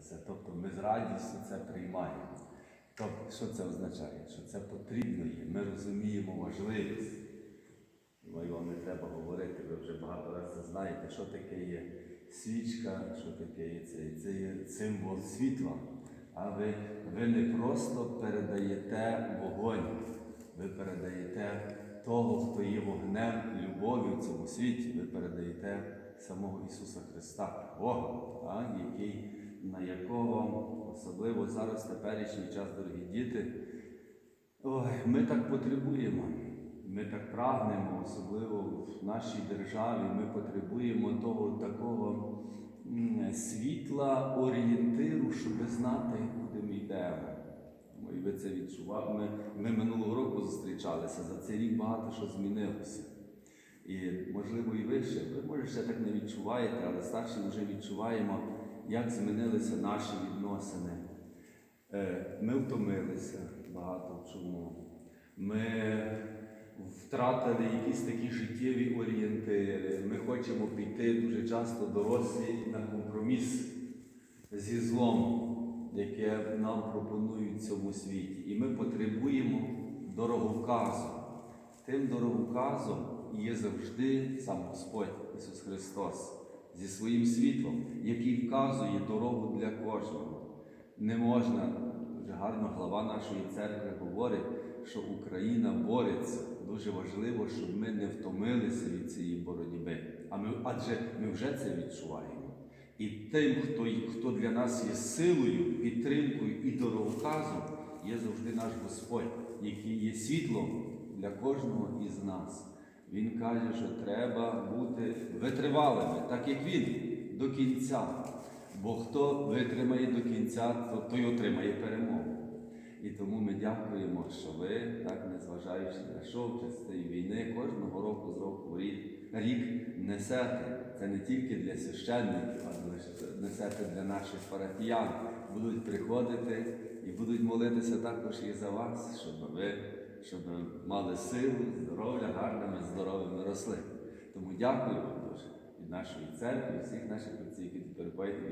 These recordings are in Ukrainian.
це. Тобто ми з радістю це приймаємо. Тобто, що це означає? Що це потрібно є. Ми розуміємо важливість. Думаю, вам не треба говорити, ви вже багато разів знаєте, що таке є свічка, що таке є це, це є символ світла. А ви, ви не просто передаєте вогонь, ви передаєте того, хто є вогнем любові в цьому світі. Ви передаєте самого Ісуса Христа, Бога, який, на якого особливо зараз теперішній час, дорогі діти, ой, ми так потребуємо. Ми так прагнемо, особливо в нашій державі, ми потребуємо того такого світла, орієнтиру, щоб знати, куди ми йдемо. І ви це відчували. Ми, ми минулого року зустрічалися, за цей рік багато що змінилося. І, можливо, і ви ще, ви може ще так не відчуваєте, але старші вже відчуваємо, як змінилися наші відносини. Е, Ми втомилися багато в чому. Ми втратили якісь такі життєві орієнтири. Ми хочемо піти дуже часто дорослі на компроміс зі злом, яке нам пропонують в цьому світі. І ми потребуємо дороговказу. Тим дороговказом є завжди сам Господь Ісус Христос зі своїм світлом, який вказує дорогу для кожного. Не можна, дуже гарно глава нашої церкви говорить, що Україна бореться. Дуже важливо, щоб ми не втомилися від цієї боротьби. А ми, адже ми вже це відчуваємо. І тим, хто, хто для нас є силою, підтримкою і дороговказом, є завжди наш Господь, який є світлом для кожного із нас. Він каже, що треба бути витривалими, так як він, до кінця. Бо хто витримає до кінця, то той отримає перемогу. І тому ми дякуємо, що ви, так незважаючи на що, час цієї війни, кожного року з року рік, рік несете. Це не тільки для священників, а несете для наших парафіян. Будуть приходити і будуть молитися також і за вас, щоб ви щоб мали силу, здоров'я, гарними, здоровими росли. Тому дякую вам дуже від нашої церкви, всіх наших отців, які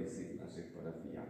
і всіх наших парафіян.